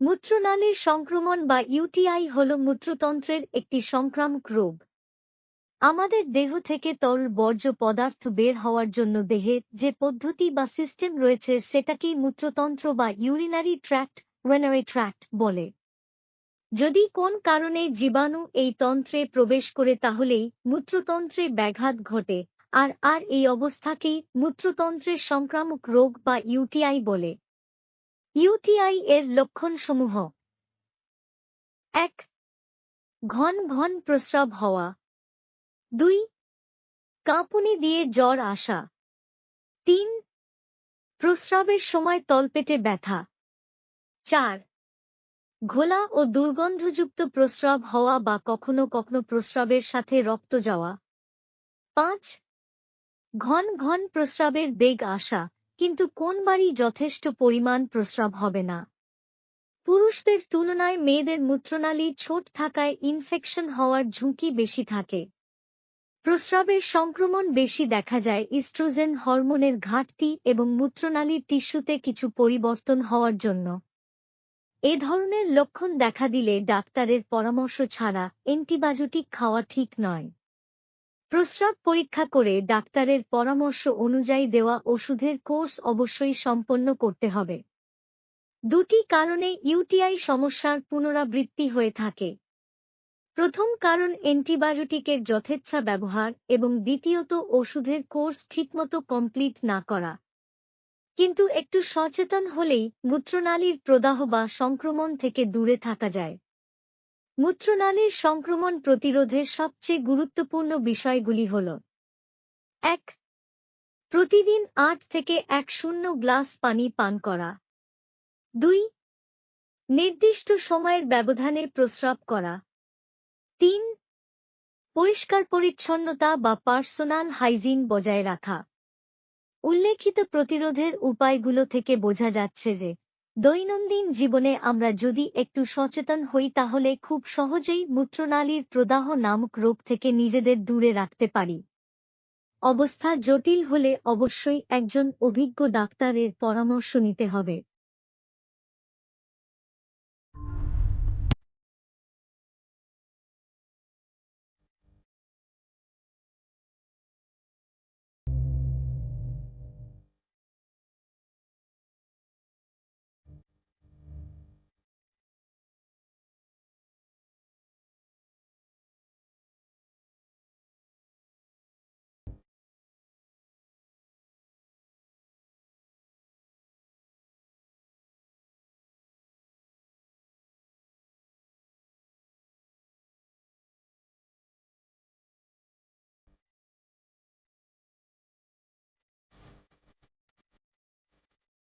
মূত্রনালীর সংক্রমণ বা ইউটিআই হল মূত্রতন্ত্রের একটি সংক্রামক রোগ আমাদের দেহ থেকে তরল বর্জ্য পদার্থ বের হওয়ার জন্য দেহে যে পদ্ধতি বা সিস্টেম রয়েছে সেটাকেই মূত্রতন্ত্র বা ইউরিনারি ট্র্যাক্ট ওয়েনারি ট্র্যাক্ট বলে। যদি কোন কারণে জীবাণু এই তন্ত্রে প্রবেশ করে তাহলেই মূত্রতন্ত্রে ব্যাঘাত ঘটে, আর আর এই অবস্থাকেই মূত্রতন্ত্রের সংক্রামক রোগ বা ইউটিআই বলে। ইউটিআই এর লক্ষণসমূহ। এক, ঘন ঘন প্রস্রাব হওয়া। দুই, কাঁপুনি দিয়ে জ্বর আসা। তিন, প্রস্রাবের সময় তলপেটে ব্যথা। চার, ঘোলা ও দুর্গন্ধযুক্ত প্রস্রাব হওয়া বা কখনো কখনো প্রস্রাবের সাথে রক্ত যাওয়া। পাঁচ, ঘন ঘন প্রস্রাবের বেগ আসা। কিন্তু কোনবারই যথেষ্ট পরিমাণ প্রস্রাব হবে না। পুরুষদের তুলনায় মেয়েদের মূত্রনালী ছোট থাকায় ইনফেকশন হওয়ার ঝুঁকি বেশি থাকে। প্রস্রাবের সংক্রমণ বেশি দেখা যায় ইস্ট্রোজেন হরমোনের ঘাটতি এবং মূত্রনালীর টিস্যুতে কিছু পরিবর্তন হওয়ার জন্য। এ ধরনের লক্ষণ দেখা দিলে ডাক্তারের পরামর্শ ছাড়া অ্যান্টিবায়োটিক খাওয়া ঠিক নয়। প্রস্রাব পরীক্ষা করে ডাক্তারের পরামর্শ অনুযায়ী দেওয়া ওষুধের কোর্স অবশ্যই সম্পন্ন করতে হবে। দুটি কারণে ইউটিআই সমস্যার পুনরাবৃত্তি হয়ে থাকে। প্রথম কারণ অ্যান্টিবায়োটিকের যথেচ্ছা ব্যবহার এবং দ্বিতীয়ত ওষুধের কোর্স ঠিকমতো কমপ্লিট না করা। কিন্তু একটু সচেতন হলেই মূত্রনালীর প্রদাহ বা সংক্রমণ থেকে দূরে থাকা যায়। মূত্রনালীর সংক্রমণ প্রতিরোধের সবচেয়ে গুরুত্বপূর্ণ বিষয়গুলি হল, এক, প্রতিদিন আট থেকে এক শূন্য গ্লাস পানি পান করা। দুই, নির্দিষ্ট সময়ের ব্যবধানে প্রস্রাব করা। তিন, পরিষ্কার পরিচ্ছন্নতা বা পার্সোনাল হাইজিন বজায় রাখা। উল্লেখিত প্রতিরোধের উপায়গুলো থেকে বোঝা যাচ্ছে যে দৈনন্দিন জীবনে আমরা যদি একটু সচেতন হই, তাহলে খুব সহজেই মূত্রনালীর প্রদাহ নামক রোগ থেকে নিজেদের দূরে রাখতে পারি। অবস্থা জটিল হলে অবশ্যই একজন অভিজ্ঞ ডাক্তারের পরামর্শ নিতে হবে।